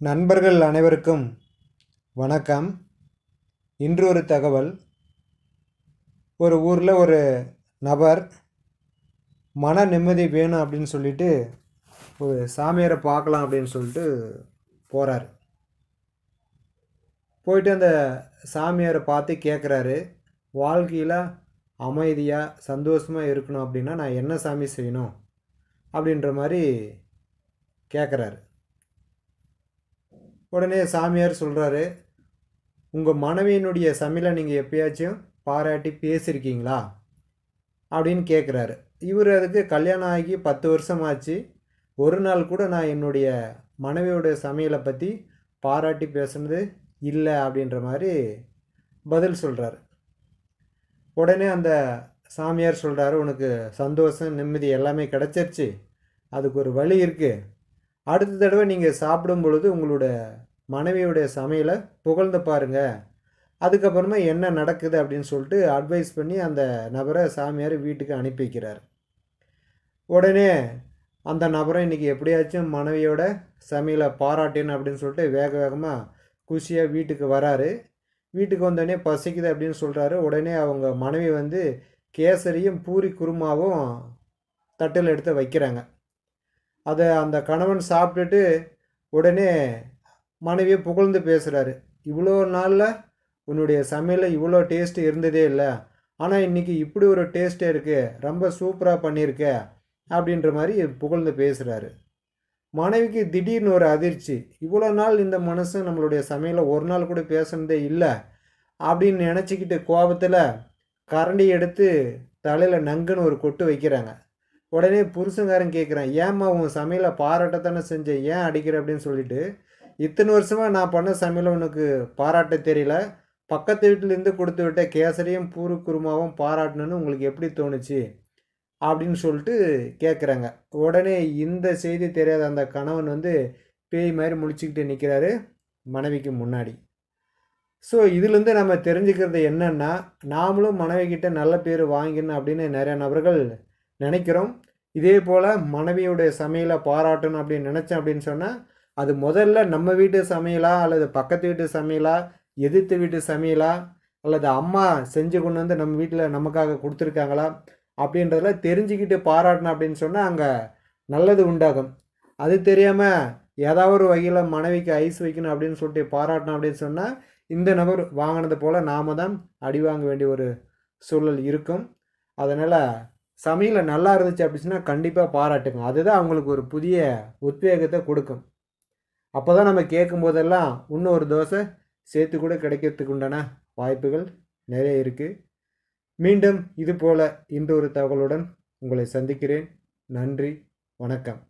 நண்பர்கள் அனைவருக்கும் வணக்கம். இன்று ஒரு தகவல். ஒரு ஊரில் ஒரு நபர் மன நிம்மதி வேணும் அப்படின்னு சொல்லிட்டு ஒரு சாமியாரை பார்க்கலாம் அப்படின்னு சொல்லிட்டு போகிறார் போயிட்டு அந்த சாமியாரை பார்த்து கேட்குறாரு வாழ்க்கையில் அமைதியாக சந்தோஷமாக இருக்கணும் அப்படின்னா நான் என்ன சாமி செய்யணும்? அப்படின்ற மாதிரி கேட்குறாரு உடனே சாமியார் சொல்கிறாரு உங்கள் மனைவியினுடைய சமையலை நீங்கள் எப்பயாச்சும் பாராட்டி பேசியிருக்கீங்களா அப்படின்னு கேட்குறாரு இவர் அதுக்கு கல்யாணம் ஆகி பத்து வருஷம் ஆச்சு ஒரு நாள் கூட நான் என்னுடைய மனைவியோடைய சமையலை பற்றி பாராட்டி பேசுனது இல்லை அப்படின்ற மாதிரி பதில் சொல்கிறாரு உடனே அந்த சாமியார் சொல்கிறாரு உனக்கு சந்தோஷம் நிம்மதி எல்லாமே கிடச்சிருச்சு. அதுக்கு ஒரு வழி இருக்குது அடுத்த தடவை நீங்கள் சாப்பிடும் பொழுது உங்களோட மனைவியுடைய சமையலை புகழ்ந்து பாருங்கள் அதுக்கப்புறமா என்ன நடக்குது அப்படின்னு சொல்லிட்டு அட்வைஸ் பண்ணி அந்த நபரை சாமியார் வீட்டுக்கு அனுப்பி வைக்கிறார். உடனே அந்த நபரை இன்றைக்கி எப்படியாச்சும் மனைவியோட சமையலை பாராட்டின்னு அப்படின்னு சொல்லிட்டு வேக வேகமாக குஷியாக வீட்டுக்கு வராரு. வீட்டுக்கு வந்தோடனே பசிக்குது அப்படின்னு சொல்கிறாரு உடனே அவங்க மனைவி வந்து கேசரியும் பூரி குருமாவும் தட்டில் எடுத்து வைக்கிறாங்க. அதை அந்த கணவன் சாப்பிட்டுட்டு உடனே மனைவியை புகழ்ந்து பேசுகிறாரு இவ்வளோ நாளில் உன்னுடைய சமையலில் இவ்வளோ டேஸ்ட்டு இருந்ததே இல்லை. ஆனால் இன்றைக்கி இப்படி ஒரு டேஸ்ட்டே இருக்குது ரொம்ப சூப்பராக பண்ணியிருக்க அப்படின்ற மாதிரி புகழ்ந்து பேசுகிறாரு மனைவிக்கு திடீர்னு ஒரு அதிர்ச்சி. இவ்வளோ நாள் இந்த மனுஷன் நம்மளுடைய சமையலை ஒரு நாள் கூட பேசுனதே இல்லை அப்படின்னு நினச்சிக்கிட்டு கோபத்தில் கரண்டி எடுத்து தலையில் நங்குன்னு ஒரு கொட்டு வைக்கிறாங்க. உடனே புருஷங்காரன் கேட்குறான் ஏம்மா உன் சமையலை பாராட்டத்தானே செஞ்சேன் ஏன் அடிக்கிற? அப்படின்னு சொல்லிட்டு இத்தனை வருஷமாக நான் பண்ண சமையலை உனக்கு பாராட்ட தெரியல. பக்கத்து வீட்டிலேருந்து கொடுத்து விட்ட கேசரியும் பூரு குருமாவும் பாராட்டணுன்னு உங்களுக்கு எப்படி தோணுச்சு? அப்படின்னு சொல்லிட்டு கேட்குறாங்க உடனே இந்த செய்தி தெரியாத அந்த கணவன் வந்து பேய் மாதிரி முடிச்சுக்கிட்டு நிற்கிறாரு மனைவிக்கு முன்னாடி. ஸோ இதுலேருந்து நம்ம தெரிஞ்சுக்கிறது என்னென்னா நாமளும் மனைவிக்கிட்ட நல்ல பேர் வாங்கிக்கணும் அப்படின்னு நிறையா நபர்கள் நினைக்கிறோம். இதே போல் மனைவியுடைய சமையலை பாராட்டணும் அப்படின்னு நினச்சேன் அப்படின்னு சொன்னால் அது முதல்ல நம்ம வீட்டு சமையலா அல்லது பக்கத்து வீட்டு சமையலா எதிர்த்து வீட்டு சமையலா அல்லது அம்மா செஞ்சு கொண்டு வந்து நம்ம வீட்டில் நமக்காக கொடுத்துருக்காங்களா அப்படின்றதில் தெரிஞ்சுக்கிட்டு பாராட்டணும் அப்படின்னு சொன்னால் அங்கே நல்லது உண்டாகும். அது தெரியாமல் ஏதாவது ஒரு வகையில் மனைவிக்கு ஐஸ் வைக்கணும் அப்படின்னு சொல்லிட்டு பாராட்டணும் அப்படின்னு சொன்னால் இந்த நபர் வாங்கினது போல் நாம தான் அடி வாங்க வேண்டிய ஒரு சூழல் இருக்கும். அதனால் சமையல் நல்லா இருந்துச்சு அப்படின்னா கண்டிப்பாக பாராட்டுங்க. அதுதான் அவங்களுக்கு ஒரு புதிய உத்வேகத்தை கொடுக்கும். அப்போ தான் நம்ம கேட்கும் போதெல்லாம் இன்னும் ஒரு தோசை சேர்த்து கூட கிடைக்கிறதுக்கு உண்டான வாய்ப்புகள் நிறைய இருக்குது மீண்டும் இது போல் இன்று ஒரு தகவலுடன் உங்களை சந்திக்கிறேன். நன்றி வணக்கம்.